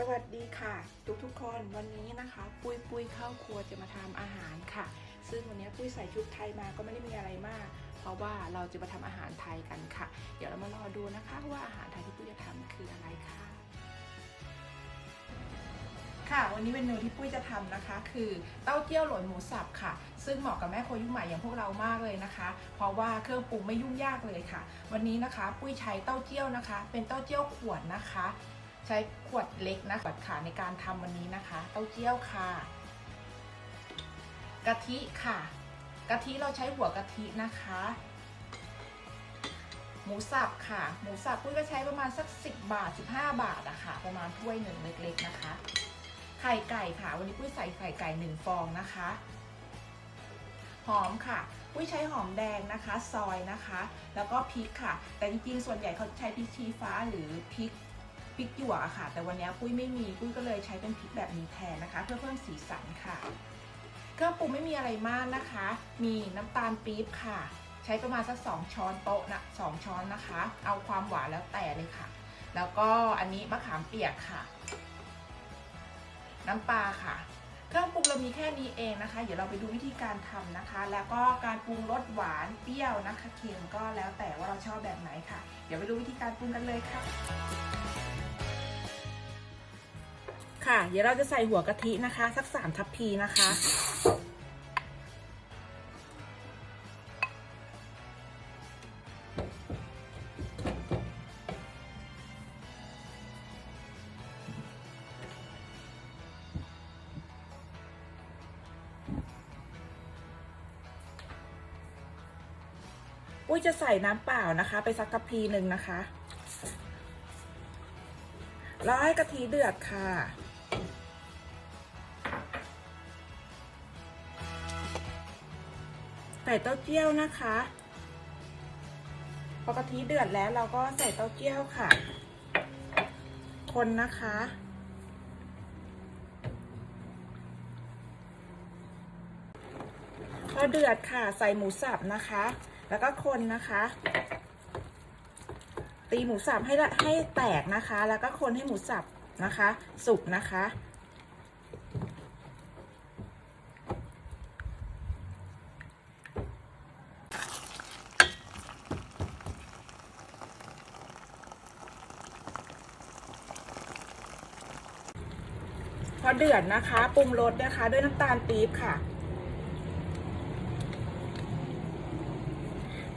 สวัสดีค่ะ ทุกทุกคนวันนี้นะคะ ปุ้ยปุ้ยเข้าครัวจะมาทำอาหารค่ะ ซึ่งวันนี้ปุ้ยใส่ชุดไทยมาก็ไม่ได้มีอะไรมาก เพราะว่าเราจะมาทำอาหารไทยกันค่ะ เดี๋ยวเรามารอดูนะคะว่าอาหารไทยที่ปุ้ยจะทำคืออะไรค่ะ ค่ะ วันนี้เมนูที่ปุ้ยจะทำนะคะ คือเต้าเจี้ยวหลนหมูสับค่ะ ซึ่งเหมาะกับแม่ครัวยุคใหม่อย่างพวกเรามากเลยนะคะ เพราะว่าเครื่องปรุงไม่ยุ่งยากเลยค่ะ วันนี้นะคะ ปุ้ยใช้เต้าเจี้ยวนะคะ เป็นเต้าเจี้ยวขวดนะคะ ใช้ขวดเล็กนะขวดขาในการทำวันนี้นะคะ เต้าเจี้ยวค่ะ กะทิค่ะ กะทิเราใช้หัวกะทินะคะ หมูสับค่ะ หมูสับปุ้ยก็ใช้ประมาณสัก 10 บาท 15 บาทอะค่ะ ประมาณถ้วยหนึ่งเล็กๆนะคะ ไข่ไก่ค่ะ วันนี้ปุ้ยใส่ไข่ไก่หนึ่งฟองนะคะ หอมค่ะปุ้ยใช้หอมแดงนะคะ ซอยนะคะ แล้วก็พริกค่ะ แต่จริงๆส่วนใหญ่เขาใช้พริกชี้ฟ้าหรือพริก พริกหยวกอะค่ะ แต่วันนี้ปุ้ยไม่มีปุ้ยก็เลยใช้เป็นพริกแบบนี้แทนนะคะ เพื่อเพิ่มสีสันค่ะเครื่องปรุงไม่มีอะไรมากนะคะ มีน้ำตาลปี๊บค่ะ ใช้ประมาณสักสองช้อนโต๊ะนะสองช้อนนะคะ เอาความหวานแล้วแต่เลยค่ะ แล้วก็อันนี้มะขามเปียกค่ะ น้ำปลาค่ะ เครื่องปรุงเรามีแค่นี้เองนะคะ เดี๋ยวเราไปดูวิธีการทำนะคะ แล้วก็การปรุงรสหวานเปรี้ยวนะคะเค็มก็แล้วแต่ว่าเราชอบแบบไหนค่ะ เดี๋ยวไปดูวิธีการปรุงกันเลยค่ะ ค่ะ เดี๋ยวเราจะใส่หัวกะทินะคะ สักสามทัพพีนะคะ อุ้ยจะใส่น้ำเปล่านะคะ ไปสักกะพีหนึ่งนะคะแล้วให้กะทิเดือดค่ะ ใส่เต้าเจี้ยวนะคะ พอกะทิเดือดแล้วเราก็ใส่เต้าเจี้ยวค่ะ คนนะคะพอเดือดค่ะ ใส่หมูสับนะคะ แล้วก็คนนะคะ ตีหมูสับให้ละให้แตกนะคะ แล้วก็คนให้หมูสับนะคะ สุกนะคะ พอเดือดนะคะปรุงรสนะคะ ด้วยน้ำตาลปี๊บค่ะ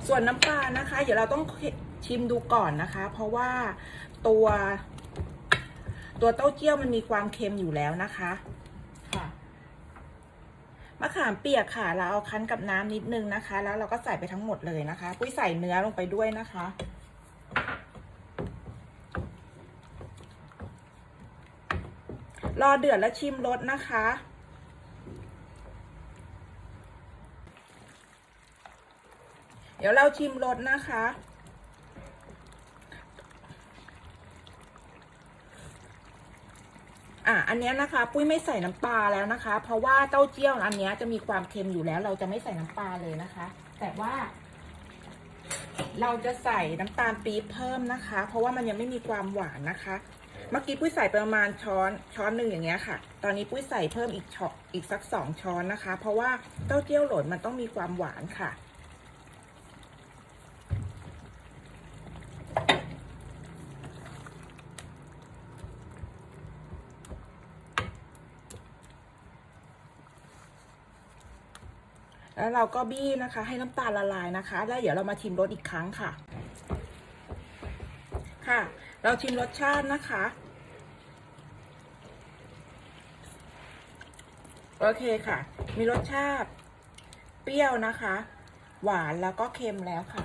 ส่วนน้ำปลานะคะ เดี๋ยวเราต้องชิมดูก่อนนะคะ เพราะว่าตัว ตัวเต้าเจี้ยวมันมีความเค็มอยู่แล้วนะคะค่ะมะขามเปียกค่ะ เราเอาคั้นกับน้ำนิดนึงนะคะ แล้วเราก็ใส่ไปทั้งหมดเลยนะคะ ปุ้ยใส่เนื้อลงไปด้วยนะคะรอเดือดแล้วชิมรสนะคะ เดี๋ยวเราชิมรสนะคะ อะอันนี้นะคะ ปุ้ยไม่ใส่น้ำปลาแล้วนะคะ เพราะว่าเต้าเจี้ยวอันนี้จะมีความเค็มอยู่แล้ว เราจะไม่ใส่น้ำปลาเลยนะคะ แต่ว่า เราจะใส่น้ำตาลปี๊บเพิ่มนะคะ เพราะว่ามันยังไม่มีความหวานนะคะ เมื่อกี้ปุ้ยใส่ประมาณช้อนช้อนหนึ่งอย่างเงี้ยค่ะ ตอนนี้ปุ้ยใส่เพิ่มอีกช้อนอีกสักสองช้อนนะคะ เพราะว่าเต้าเจี้ยวหล่นมันต้องมีความหวานค่ะ แล้วเราก็บี้นะคะ ให้น้ำตาลละลายนะคะ แล้วเดี๋ยวเรามาชิมรสอีกครั้งค่ะ ค่ะ เราชิมรสชาตินะคะ โอเคค่ะ มีรสชาติ เปรี้ยวนะคะ หวานแล้วก็เค็มแล้วค่ะ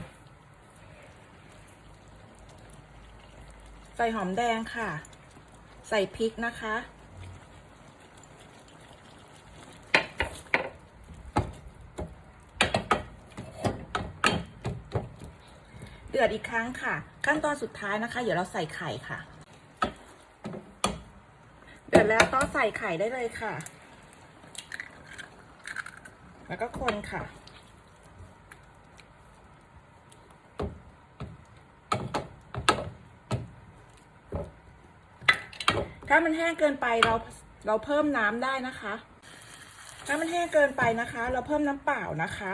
ใส่หอมแดงค่ะ ใส่พริกนะคะ เดือดอีกครั้งค่ะ ขั้นตอนสุดท้ายนะคะ เดี๋ยวเราใส่ไข่ค่ะ เดือดแล้วก็ใส่ไข่ได้เลยค่ะ แล้วก็คนค่ะถ้ามันแห้งเกินไปเราเราเพิ่มน้ำได้นะคะ ถ้ามันแห้งเกินไปนะคะ เราเพิ่มน้ำเปล่านะคะ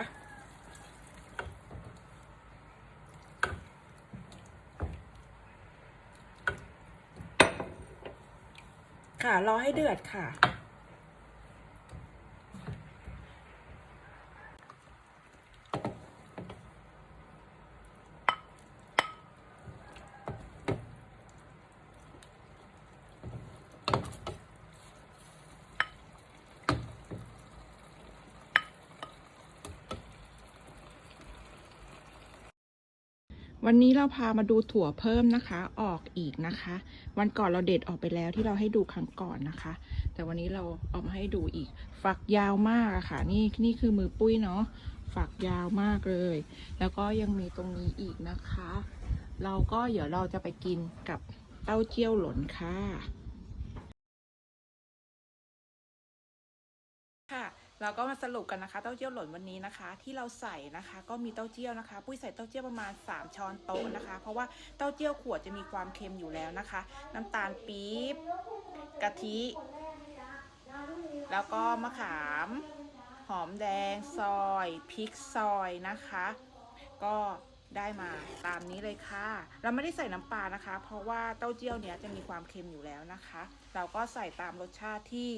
ค่ะ รอให้เดือดค่ะ วันนี้เราพามาดูถั่วเพิ่มนะคะ ออกอีกนะคะ วันก่อนเราเด็ดออกไปแล้วที่เราให้ดูครั้งก่อนนะคะ แต่วันนี้เราเอามาให้ดูอีก ฝักยาวมากอะค่ะ นี่นี่คือมือปุ้ยเนาะฝักยาวมากเลย แล้วก็ยังมีตรงนี้อีกนะคะ เราก็เดี๋ยวเราจะไปกินกับเต้าเจี้ยวหล่นค่ะ เราก็มาสรุปกันนะคะ เต้าเจี้ยวหล่นวันนี้นะคะ ที่เราใส่นะคะ ก็มีเต้าเจี้ยวนะคะ ปุ้ยใส่เต้าเจี้ยวประมาณ 3 ช้อนโต๊ะนะคะ เพราะว่าเต้าเจี้ยวขวดจะมีความเค็มอยู่แล้วนะคะ น้ำตาลปี๊บกะทิ แล้วก็มะขาม หอมแดงซอยพริกซอยนะคะ ก็ได้มาตามนี้เลยค่ะ เราไม่ได้ใส่น้ำปลานะคะ เพราะว่าเต้าเจี้ยวเนี้ยจะมีความเค็มอยู่แล้วนะคะ เราก็ใส่ตามรสชาติที่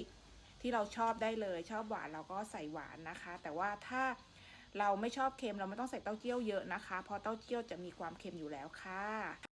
ที่เราชอบได้เลย ชอบหวานเราก็ใส่หวานนะคะ แต่ว่าถ้าเราไม่ชอบเค็มเราไม่ต้องใส่เต้าเจี้ยวเยอะนะคะ เพราะเต้าเจี้ยวจะมีความเค็มอยู่แล้วค่ะ